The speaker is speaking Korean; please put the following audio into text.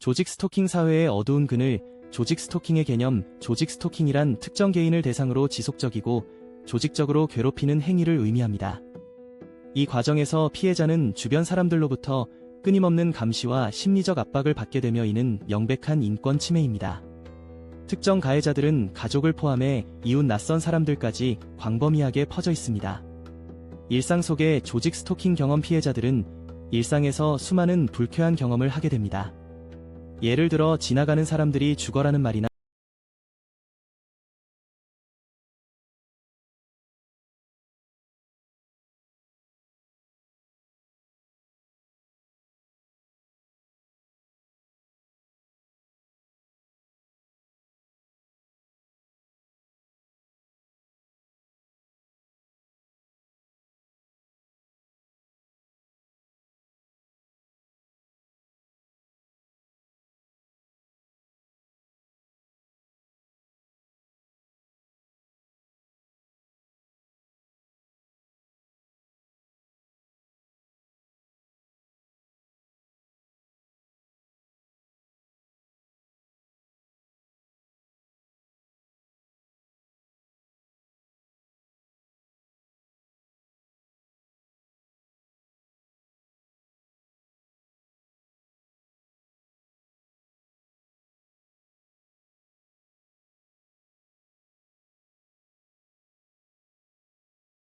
조직 스토킹 사회의 어두운 그늘, 조직 스토킹의 개념, 조직 스토킹이란 특정 개인을 대상으로 지속적이고 조직적으로 괴롭히는 행위를 의미합니다. 이 과정에서 피해자는 주변 사람들로부터 끊임없는 감시와 심리적 압박을 받게 되며 이는 명백한 인권 침해입니다. 특정 가해자들은 가족을 포함해 이웃 낯선 사람들까지 광범위하게 퍼져 있습니다. 일상 속의 조직 스토킹 경험 피해자들은 일상에서 수많은 불쾌한 경험을 하게 됩니다. 예를 들어 지나가는 사람들이 죽어라는 말이나